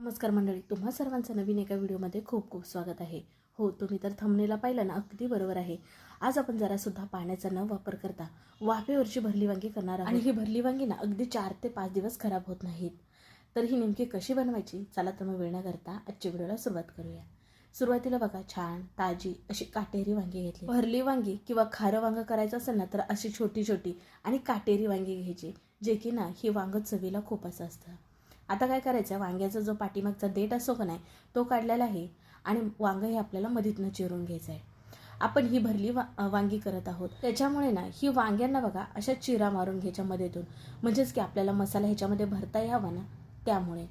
नमस्कार मंडळी तुम्हा सर्वांचं नवीन एका व्हिडिओमध्ये खूप खूप स्वागत आहे. हो तुम्ही तर थंबनेला पाहिलं ना अगदी बरोबर आहे. आज आपण जरासुद्धा पाण्याचा न वापर करता वाफेवरची भरली वांगी करणार आणि ही भरली वांगी ना अगदी चार ते पाच दिवस खराब होत नाहीत. तर ही नेमकी कशी बनवायची? चला तर मग वेळ न करता आजच्या व्हिडिओला सुरुवात करूया. सुरुवातीला बघा छान ताजी अशी काटेरी वांगी घेतली. भरली वांगी किंवा खारं वांगं करायचं असेल ना तर अशी छोटी छोटी आणि काटेरी वांगी घ्यायची जे की ना ही वांग चवीला खूप असं असतं. आता काय करायचं? वांग्याचा जो पाठीमागचा देठ असो का नाही तो काढलेला आहे आणि वांगं हे आपल्याला मधीतनं चिरून घ्यायचं आहे. आपण ही भरली वा वांगी करत आहोत. त्याच्यामुळे ना ही वांग्यांना बघा अशा चिरा मारून घ्यायच्या मध्येतून म्हणजेच की आपल्याला मसाला ह्याच्यामध्ये भरता यावा ना त्यामुळे.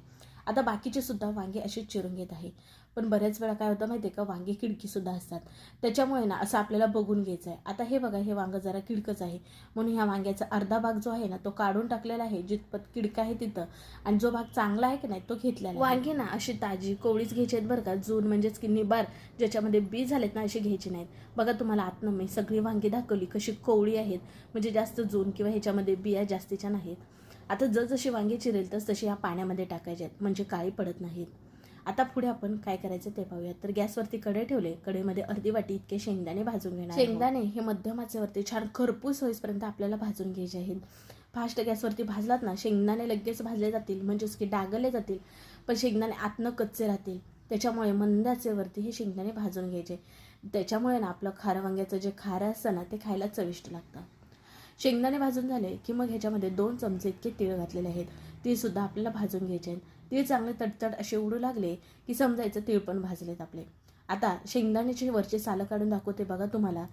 आता बाकीचे सुद्धा वांगे असे चिरून घेत आहे. पण बऱ्याच वेळा काय होतं माहिती आहे का? वांगे किडकीसुद्धा असतात. त्याच्यामुळे ना असं आपल्याला बघून घ्यायचं आहे आता हे बघा हे वांगं जरा किडकंच आहे. म्हणून ह्या वांग्याचा अर्धा भाग जो आहे ना तो काढून टाकलेला आहे. जितपत किडका आहे तिथं. आणि जो भाग चांगला आहे की नाही तो घेतलेला आहे. वांगी ना अशी ताजी कोवळीच घ्यायची आहेत बरं का. जून म्हणजेच की निबार ज्याच्यामध्ये बी झालेत ना अशी घ्यायची नाहीत. बघा तुम्हाला आतनं मी सगळी वांगी दाखवली कशी कोवळी आहेत. म्हणजे जास्त जून किंवा ह्याच्यामध्ये बिया जास्तीच्या नाहीत. आता जसजशी वांगी चिरेल तस तशी ह्या पाण्यामध्ये टाकायचे आहेत म्हणजे काळी पडत नाहीत. आता पुढे आपण काय करायचं ते पाहूया तर गॅसवरती कडे ठेवले. कडेमध्ये अर्धी वाटी इतके शेंगदाणे भाजून घेणार शेंगदाणे हे मध्यम आचेवरती छान खरपूस होईपर्यंत आपल्याला भाजून घ्यायचे आहेत. फास्ट गॅसवरती भाजलात ना शेंगदाणे लगेच भाजले जातील म्हणजेच की डागले जातील पण शेंगदाणे आतनं कच्चे राहतील. त्याच्यामुळे मंदाचेवरती हे शेंगदाणे भाजून घ्यायचे. त्याच्यामुळे ना आपलं खारं वांग्याचं जे खारं असतं ना ते खायला चविष्ट लागतं. शेंगदाणे भाजून झाले की मग ह्याच्यामध्ये दोन चमचे इतके तीळ घातलेले आहेत. तीळ सुद्धा आपल्याला भाजून घ्यायचे आहेत. तीळ चांगले तडतड असे उडू लागले की समजायचं तीळ पण भाजलेत आपले. आता शेंगदाण्याचे वरचे सालं काढून दाखवते बघा तुम्हाला.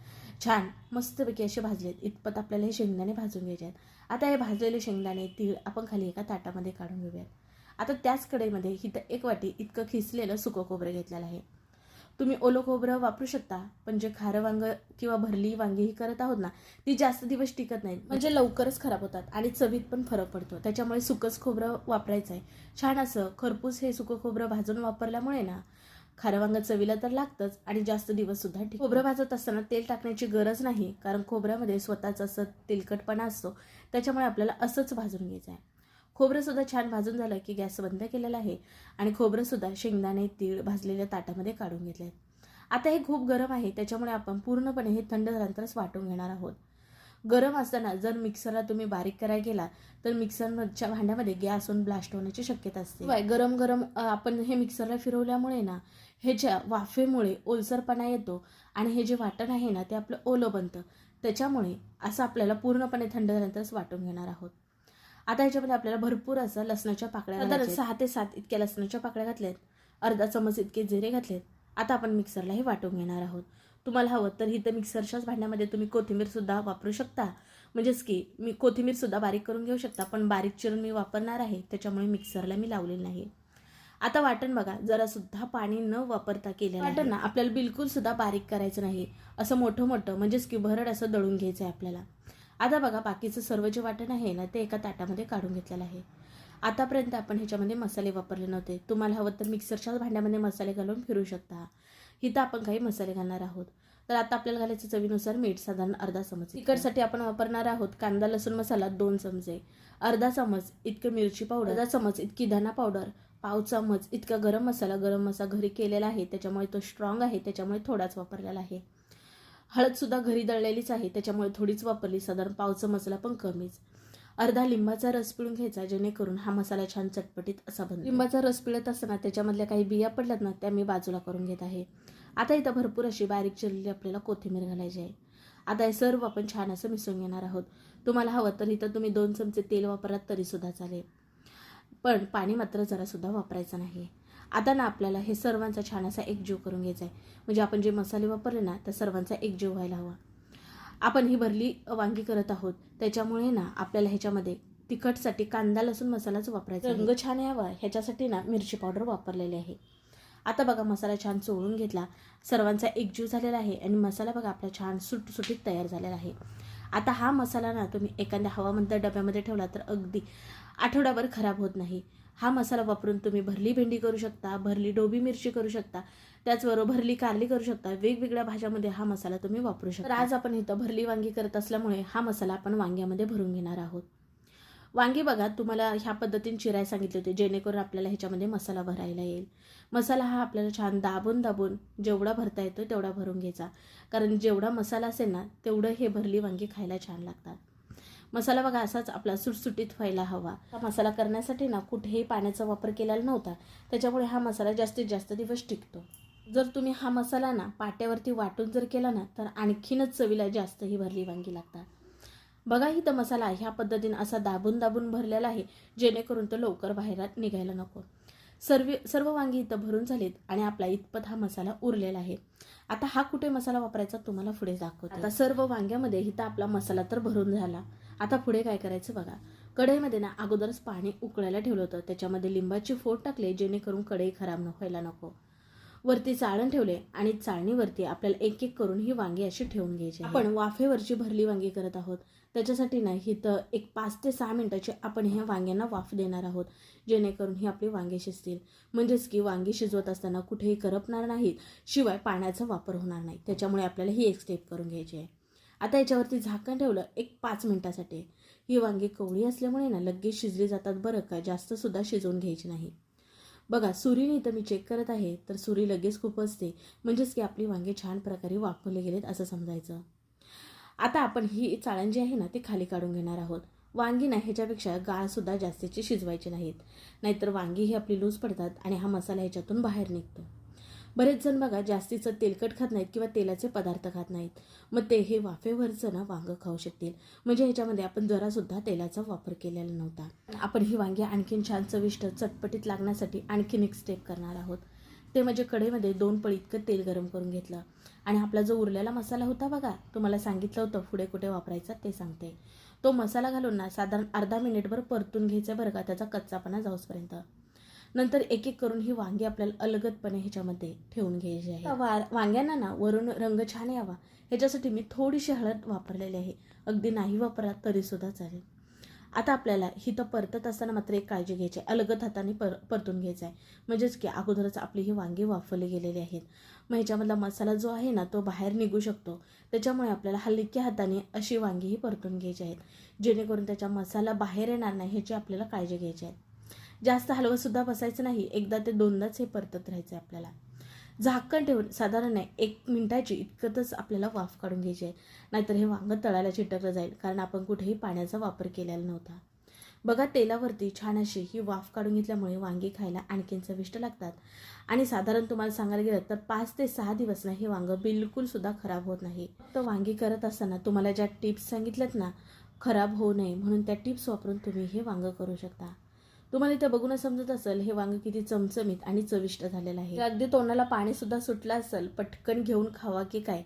छान मस्तपैकी असे भाजलेत. इतपत आपल्याला हे शेंगदाणे भाजून घ्यायचे आहेत. आता हे भाजलेले शेंगदाणे तीळ आपण खाली एका ताटामध्ये काढून घेऊयात. आता त्याच कढईमध्ये इथं एक वाटी इतकं खिसलेलं सुकं खोबरं घेतलेलं आहे. तुम्ही ओलं खोबरं वापरू शकता पण जे खारं वांग किंवा भरली वांगी ही करत आहोत ना ती जास्त दिवस टिकत नाहीत. म्हणजे लवकरच खराब होतात आणि चवीत पण फरक पडतो. त्याच्यामुळे सुकंच खोबरं वापरायचं आहे छान असं खरपूस हे सुकं खोबरं भाजून वापरल्यामुळे ना खारं वांग चवीला तर लागतंच आणि जास्त दिवस सुद्धा खोबरं भाजत असताना तेल टाकण्याची गरज नाही कारण खोबऱ्यामध्ये स्वतःच असं तेलकटपणा असतो. त्याच्यामुळे आपल्याला असंच भाजून घ्यायचं आहे खोबरंसुद्धा छान भाजून झालं की गॅस बंद केलेला आहे. आणि खोबरंसुद्धा शेंगदाणे तीळ भाजलेल्या ताटामध्ये काढून घेतले आहेत आता हे खूप गरम आहे त्याच्यामुळे आपण पूर्णपणे हे थंड झाल्यानंतरच वाटून घेणार आहोत. गरम असताना जर मिक्सरला तुम्ही बारीक करायला गेला तर मिक्सरच्या भांड्यामध्ये गॅस होऊन ब्लास्ट होण्याची शक्यता असते. गरम गरम आपण हे मिक्सरला फिरवल्यामुळे ना ह्याच्या वाफेमुळे ओलसरपणा येतो आणि हे जे वाटण आहे ना ते आपलं ओलं बनतं. त्याच्यामुळे असं आपल्याला पूर्णपणे थंड झाल्यानंतरच वाटून घेणार आहोत. आता ह्याच्यामध्ये आपल्याला भरपूर असं लसणाच्या पाकळ्या आता सहा ते सात इतक्या लसणाच्या पाकळ्या घातल्यात अर्धा चमच इतके जिरे घातलेत. आता आपण मिक्सरलाही वाटून घेणार आहोत. तुम्हाला हवं तर इथं मिक्सरच्याच भांड्यामध्ये तुम्ही कोथिंबीर सुद्धा वापरू शकता. म्हणजेच की मी कोथिंबीर सुद्धा बारीक करून घेऊ शकता पण बारीक चिरून मी वापरणार आहे. त्याच्यामुळे मिक्सरला मी लावलेलं नाही. आता वाटण बघा जरा सुद्धा पाणी न वापरता केलेलं वाटण ना आपल्याला बिलकुल सुद्धा बारीक करायचं नाही. असं मोठं मोठं म्हणजेच की भरड असं दळून घ्यायचं आहे आपल्याला. आता बघा बाकीचं सर्व जे वाटण आहे ना ते एका ताटामध्ये काढून घेतलेलं आहे. आतापर्यंत आपण ह्याच्यामध्ये मसाले वापरले नव्हते. तुम्हाला हवं तर मिक्सरच्याच भांड्यामध्ये मसाले घालून फिरू शकता. इथं आपण काही मसाले घालणार आहोत. तर आता आपल्याला घालायचं चवीनुसार मीठ साधारण अर्धा चमच तिखटसाठी आपण वापरणार आहोत कांदा लसूण मसाला दोन चमचे. अर्धा चमच इतकं मिरची पावडर अर्धा चमच इतकी धना पावडर पाव चमच इतका गरम मसाला. गरम मसाला घरी केलेला आहे त्याच्यामुळे तो स्ट्रॉंग आहे त्याच्यामुळे थोडाच वापरलेला आहे. हळद सुद्धा घरी दळलेलीच आहे. त्याच्यामुळे थोडीच वापरली. साधारण पाव मसाला पण कमीच. अर्धा लिंबाचा रस पिळून घ्यायचा जेणेकरून हा मसाला छान चटपटीत असा बनतो लिंबाचा रस पिळत असताना त्याच्यामधल्या काही बिया पडल्यात ना त्या मी बाजूला करून घेत आहे. आता इथं भरपूर अशी बारीक चिरलेली आपल्याला कोथिंबीर घालायची आहे. आता हे सर्व आपण छान असं मिसळून घेणार आहोत. तुम्हाला हवं तर इथं तुम्ही दोन चमचे तेल वापरात तरी सुद्धा चालेल. पण पाणी मात्र जरासुद्धा वापरायचं नाही. आता ना आपल्याला हे सर्वांचा छान असा एकजीव करून घ्यायचा आहे म्हणजे आपण जे मसाले वापरले ना त्या सर्वांचा एकजीव व्हायला हवा. आपण ही भरली वांगी करत आहोत. त्याच्यामुळे ना आपल्याला ह्याच्यामध्ये तिखटसाठी कांदा लसूण मसालाच वापरायचा रंग छान यावा. ह्याच्यासाठी ना मिरची पावडर वापरलेली आहे. आता बघा मसाला छान चोळून घेतला. सर्वांचा एकजीव झालेला आहे आणि मसाला बघा आपला छान सुटसुटीत तयार झालेला आहे. आता हा मसाला ना तुम्ही एखाद्या हवामंत डब्यामध्ये ठेवला तर अगदी आठवडाभर खराब होत नाही. हा मसाला वापरून तुम्ही भरली भेंडी करू शकता भरली डोबी मिरची करू शकता त्याचबरोबर भरली कारली करू शकता. वेगवेगळ्या भाज्यामध्ये हा मसाला तुम्ही वापरू शकता. तर आज आपण इथं भरली वांगी करत असल्यामुळे हा मसाला आपण वांग्यामध्ये भरून घेणार आहोत. वांगी बघा तुम्हाला ह्या पद्धतीने चिराय सांगितले होते जेणेकरून आपल्याला ह्याच्यामध्ये मसाला भरायला येईल. मसाला हा आपल्याला छान दाबून दाबून जेवढा भरता येतो तेवढा भरून घ्यायचा. कारण जेवढा मसाला असेल ना तेवढं हे भरली वांगी खायला छान लागतात. मसाला बघा असाच आपला सुटसुटीत व्हायला हवा. हा मसाला करण्यासाठी ना कुठेही पाण्याचा वापर केलेला नव्हता. त्याच्यामुळे हा मसाला जास्तीत जास्त दिवस टिकतो. जर तुम्ही हा मसाला ना पाट्यावरती वाटून जर केला ना तर आणखीनच चवीला जास्त ही भरली वांगी लागतात. बघा इथं मसाला ह्या पद्धतीने असा दाबून दाबून भरलेला आहे जेणेकरून तो लवकर बाहेर निघायला नको. सर्व सर्व वांगी इथं भरून झालीत आणि आपला इतपत हा मसाला उरलेला आहे. आता हा कुठे मसाला वापरायचा तुम्हाला पुढे दाखवतो. आता सर्व वांग्यामध्ये इथं आपला मसाला तर भरून झाला. आता पुढे काय करायचं बघा. कढईमध्ये ना अगोदरच पाणी उकळायला ठेवलं होतं. त्याच्यामध्ये लिंबाची फोड टाकले जेणेकरून कढई खराब न व्हायला नको. वरती चाळण ठेवले आणि चाळणीवरती आपल्याला एक एक करून ही वांगी अशी ठेवून घ्यायची. आपण वाफेवरची भरली वांगी करत आहोत. त्याच्यासाठी ना इथं एक पाच ते सहा मिनिटाची आपण ह्या वांग्यांना वाफ देणार आहोत जेणेकरून ही आपली वांगी शिजतील. म्हणजेच की वांगी शिजवत असताना कुठेही करपणार नाहीत शिवाय पाण्याचा वापर होणार नाही. त्याच्यामुळे आपल्याला ही एक स्टेप करून घ्यायची आहे. आता याच्यावरती झाकण ठेवलं एक पाच मिनटासाठी. ही वांगी कवळी असल्यामुळे ना लगेच शिजली जातात बरं का जास्तसुद्धा शिजवून घ्यायची नाही. बघा सुरीने इथं मी चेक करत आहे तर सुरी लगेच खूप असते. म्हणजेच की आपली वांगे छान प्रकारे वापरले गेलेत असं समजायचं. आता आपण ही चाळण जी आहे ना ती खाली काढून घेणार आहोत. वांगी ना ह्याच्यापेक्षा गाळसुद्धा जास्तीची शिजवायची नाहीत. नाहीतर वांगी ही आपली लूज पडतात आणि हा मसाला ह्याच्यातून बाहेर निघतो. बरेच जण बघा जास्तीचं तेलकट खात नाहीत किंवा तेलाचे पदार्थ खात नाहीत. मग ते हे वाफेवरचं ना वांगं खाऊ शकतील. म्हणजे ह्याच्यामध्ये आपण जरासुद्धा तेलाचा वापर केलेला नव्हता. आपण ही वांगी आणखीन छान चविष्ट चटपटीत लागण्यासाठी आणखीन एक स्टेप करणार आहोत. ते म्हणजे कढईमध्ये दोन पळी इतकं तेल गरम करून घेतलं. आणि आपला जो उरलेला मसाला होता बघा तुम्हाला सांगितलं होतं पुढे कुठे वापरायचा ते सांगते. तो मसाला घालून ना साधारण अर्धा मिनिटभर परतून घ्यायचा बरं का त्याचा कच्चापणा जाऊसपर्यंत. नंतर एक एक करून ही वांगी आपल्याला अलगदपणे ह्याच्यामध्ये ठेवून घ्यायची आहे. वा वांग्यांना ना वरून रंग छान यावा. ह्याच्यासाठी मी थोडीशी हळद वापरलेली आहे. अगदी नाही वापरा तरीसुद्धा चालेल. आता आपल्याला हिथं परतत असताना मात्र एक काळजी घ्यायची आहे. अलगद हाताने पर परतून घ्यायचा आहे म्हणजेच की अगोदरच आपली ही वांगी वाफवली गेलेली आहेत. मग ह्याच्यामधला मसाला जो आहे ना तो बाहेर निघू शकतो. त्याच्यामुळे आपल्याला हलक्या हाताने अशी वांगी ही परतून घ्यायची आहेत. जेणेकरून त्याचा मसाला बाहेर येणार नाही ह्याची आपल्याला काळजी घ्यायची आहे. जास्त हलवंसुद्धा बसायचं नाही. एकदा ते दोनदाच हे परतत राहायचं आहे आपल्याला. झाकण ठेवून साधारण एक मिनिटाची इतकंच आपल्याला वाफ काढून घ्यायची आहे. नाहीतर हे वांगं तळायला चिटकलं जाईल कारण आपण कुठेही पाण्याचा वापर केलेला नव्हता. बघा तेलावरती छान अशी ही वाफ काढून घेतल्यामुळे वांगी खायला आणखीन चविष्ट लागतात. आणि साधारण तुम्हाला सांगायला गेलं तर पाच ते सहा दिवस ना हे वांगं बिलकुल सुद्धा खराब होत नाही. तर वांगी करत असताना तुम्हाला ज्या टिप्स सांगितल्यात ना खराब होऊ नये म्हणून त्या टिप्स वापरून तुम्ही हे वांगं करू शकता. तुम्हाला इथं बघूनच समजत असेल हे वांग किती चमचमीत आणि चविष्ट झालेलं आहे. अगदी तोंडाला पाणी सुद्धा सुटलं असेल पटकन घेऊन खावा की काय?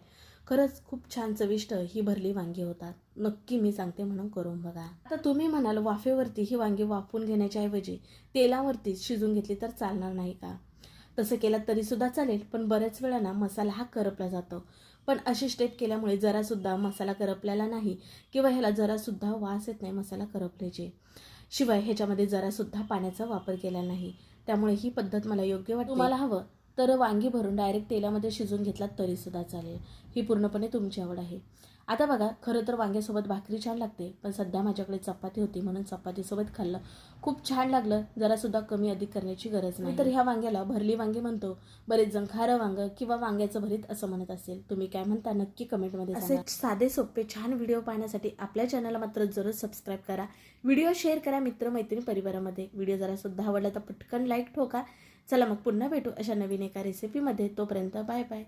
खरंच खूप छान चविष्ट ही भरली वांगी होतात. नक्की मी सांगते म्हणून करून बघा. आता तुम्ही म्हणाल वाफेवरती ही वांगी वाफून घेण्याच्या ऐवजी तेलावरती शिजून घेतली तर चालणार नाही का? तसं केलं तरी सुद्धा चालेल पण बऱ्याच वेळा ना मसाला हा करपला जातो. पण अशी स्टेप केल्यामुळे जरासुद्धा मसाला करपलेला नाही किंवा ह्याला जरासुद्धा वास येत नाही मसाला करपल्याचे. शिवाय ह्याच्यामध्ये जरासुद्धा पाण्याचा वापर केला नाही. त्यामुळे ही पद्धत मला योग्य वाटते. तुम्हाला हवं तर वांगी भरून डायरेक्ट तेलामध्ये शिजून घेतलात तरीसुद्धा चालेल. ही पूर्णपणे तुमची आवड आहे. आता बघा खरं तर वांग्यासोबत भाकरी छान लागते पण सध्या माझ्याकडे चपाती होती म्हणून चपातीसोबत खाल्लं. खूप छान लागलं जरासुद्धा कमी अधिक करण्याची गरज नाही. तर ह्या वांग्याला भरली वांगी म्हणतो बरेच जण खारं वांग किंवा वांग्याचं भरीत असं म्हणत असेल. तुम्ही काय म्हणता? नक्की कमेंटमध्ये असे साधे सोपे छान व्हिडिओ पाहण्यासाठी आपल्या चॅनलला मात्र जरूर सबस्क्राईब करा. व्हिडिओ शेअर करा मित्रमैत्रिणी परिवारामध्ये. व्हिडिओ जरा सुद्धा आवडला तर पटकन लाईक ठोका. चला मग पुन्हा भेटू अशा नवीन एका रेसिपीमध्ये तोपर्यंत बाय बाय.